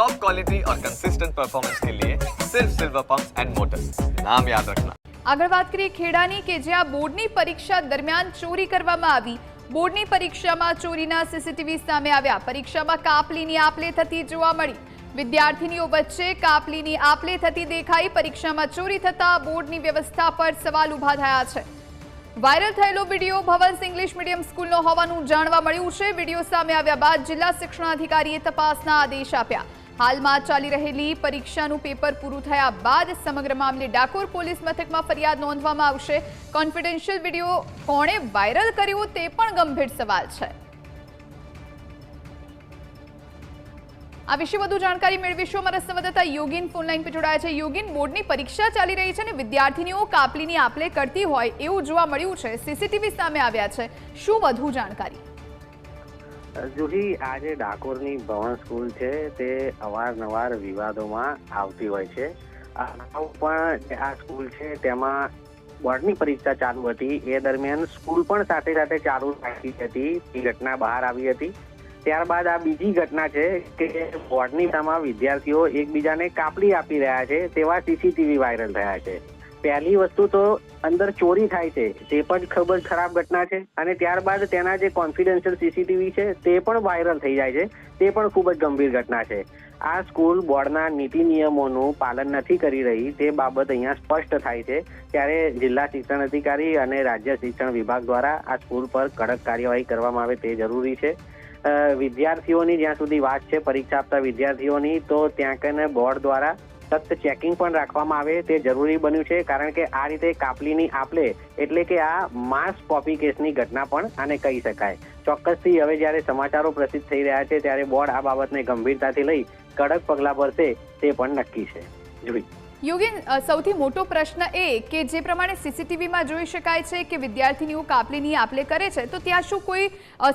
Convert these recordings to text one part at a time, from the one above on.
Top quality और consistent performance के लिए सिर्फ सिल्वर पंप एंड मोटर्स नाम याद रखना આગળ વાત કરીએ ખેડાની કે જ્યાં બોર્ડની પરીક્ષા દરમિયાન ચોરી કરવામાં આવી બોર્ડની પરીક્ષામાં ચોરીના સીસીટીવી સામે આવ્યા પરીક્ષામાં કાપલીની આપલે થતી જોવા મળી વિદ્યાર્થીનીઓ વચ્ચે કાપલીની આપલે થતી દેખાઈ પરીક્ષામાં ચોરી થતા બોર્ડની વ્યવસ્થા પર સવાલ ઊભા થયા છે વાયરલ થયેલો વિડીયો ભવન્સ ઇંગ્લિશ મીડિયમ સ્કૂલનો હોવાનું જાણવા મળ્યું છે વિડીયો સામે આવ્યા બાદ જિલ્લા શિક્ષણાધિકારીએ તપાસના આદેશ આપ્યા હાલમાં ચાલી રહેલી પરીક્ષાનું પેપર પૂરું થયા બાદ સમગ્ર મામલે ડાકોર પોલીસ મથકમાં ફરિયાદ નોંધવામાં આવશે. કોન્ફિડેન્શિયલ વીડિયો કોણે વાયરલ કર્યો તે પણ ગંભીર સવાલ છે. આ વિશે વધુ જાણકારી મેળવીશું અમારા સંવાદદાતા યોગીન ફોનલાઈન પર જોડાયા છે. યોગીન, બોર્ડની પરીક્ષા ચાલી રહી છે અને વિદ્યાર્થીનીઓ કાપલીની આપલે કરતી હોય એવું જોવા મળ્યું છે. સીસીટીવી સામે આવ્યા છે. શું વધુ જાણકારી? જુહી, આજે ડાકોરની ભવન સ્કૂલ છે. તે અવારનવાર વિવાદોમાં આવતી હોય છે. અગાઉ પણ આ સ્કૂલ છે, તેમાં બોર્ડની પરીક્ષા ચાલુ હતી. એ દરમિયાન સ્કૂલ પણ સાથે સાથે ચાલુ રાખી હતી. એ ઘટના બહાર આવી હતી. ત્યારબાદ આ બીજી ઘટના છે કે બોર્ડની પરીક્ષામાં વિદ્યાર્થીઓ એકબીજાને કાપલી આપી રહ્યા છે તેવા સીસીટીવી વાયરલ થયા છે. પહેલી વસ્તુ તો અંદર ચોરી થાય છે તે પણ ખૂબ જ ખરાબ ઘટના છે અને ત્યારબાદ તેના જે કોન્ફિડેન્શિયલ સીસીટીવી છે, તે પણ વાયરલ થઈ જાય છે, તે પણ ખૂબ જ ગંભીર ઘટના છે. આ સ્કૂલ બોર્ડના નીતિ નિયમોનું પાલન નથી કરી રહી, તે બાબત અહીંયા સ્પષ્ટ થાય છે. ત્યારે જિલ્લા શિક્ષણ અધિકારી અને રાજ્ય શિક્ષણ વિભાગ દ્વારા આ સ્કૂલ પર કડક કાર્યવાહી કરવામાં આવે તે જરૂરી છે. વિદ્યાર્થીઓની જ્યાં સુધી વાત છે, પરીક્ષા આપતા વિદ્યાર્થીઓની, તો ત્યાં કને બોર્ડ દ્વારા સખ્ત ચેકિંગ પણ રાખવામાં આવે તે જરૂરી બન્યું છે, કારણ કે આ રીતે કાપલીની આપલે એટલે કે આ માસ કોપી કેસની ઘટના પણ આને કહી શકાય. ચોક્કસથી હવે જ્યારે સમાચારો પ્રસિદ્ધ થઈ રહ્યા છે, ત્યારે બોર્ડ આ બાબતને ગંભીરતાથી લઈ કડક પગલાં ભરશે તે પણ નક્કી છે. જોઈ યોગેન સૌથી મોટો પ્રશ્ન એ કે જે પ્રમાણે સીસીટીવીમાં જોઈ શકાય છે કે વિદ્યાર્થીનીઓ કાપલીની આપલે કરે છે, તો ત્યાં શું કોઈ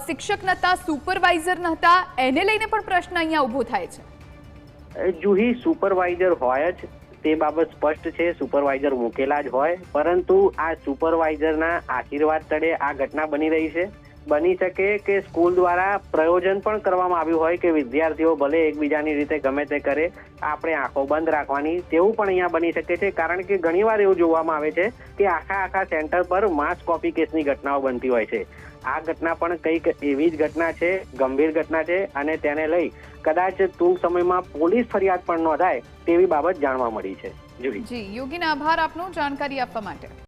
શિક્ષક નહોતા સુપરવાઇઝર નહોતા એને લઈને પણ પ્રશ્ન અહીંયા ઊભો થાય છે. જુહી સુપરવાઇઝર હોય જ, તે બાબત સ્પષ્ટ છે, સુપરવાઇઝર મૂકેલા જ હોય. પરંતુ આ સુપરવાઇઝરના આશીર્વાદ તળે આ ઘટના બની રહી છે. બની શકે કે સ્કૂલ દ્વારા પ્રયોજન પણ કરવામાં આવ્યું હોય કે વિદ્યાર્થીઓ ભલે એકબીજાની રીતે ગમે તે કરે, આપણે આંખો બંધ રાખવાની તેવું પણ અહીંયા બની શકે છે. કારણ કે ઘણીવાર એવું જોવામાં આવે છે કે આખા આખા સેન્ટર પર માસ કોપી કેસની ઘટનાઓ બનતી હોય છે. આ ઘટના પણ કંઈક એવી જ ઘટના છે, ગંભીર ઘટના છે અને તેને લઈ કદાચ ટૂંક સમયમાં પોલીસ ફરિયાદ પણ નોંધાય તેવી બાબત જાણવા મળી છે. જી. યોગીન આભાર આપનો, જાણકારી આપવા માટે.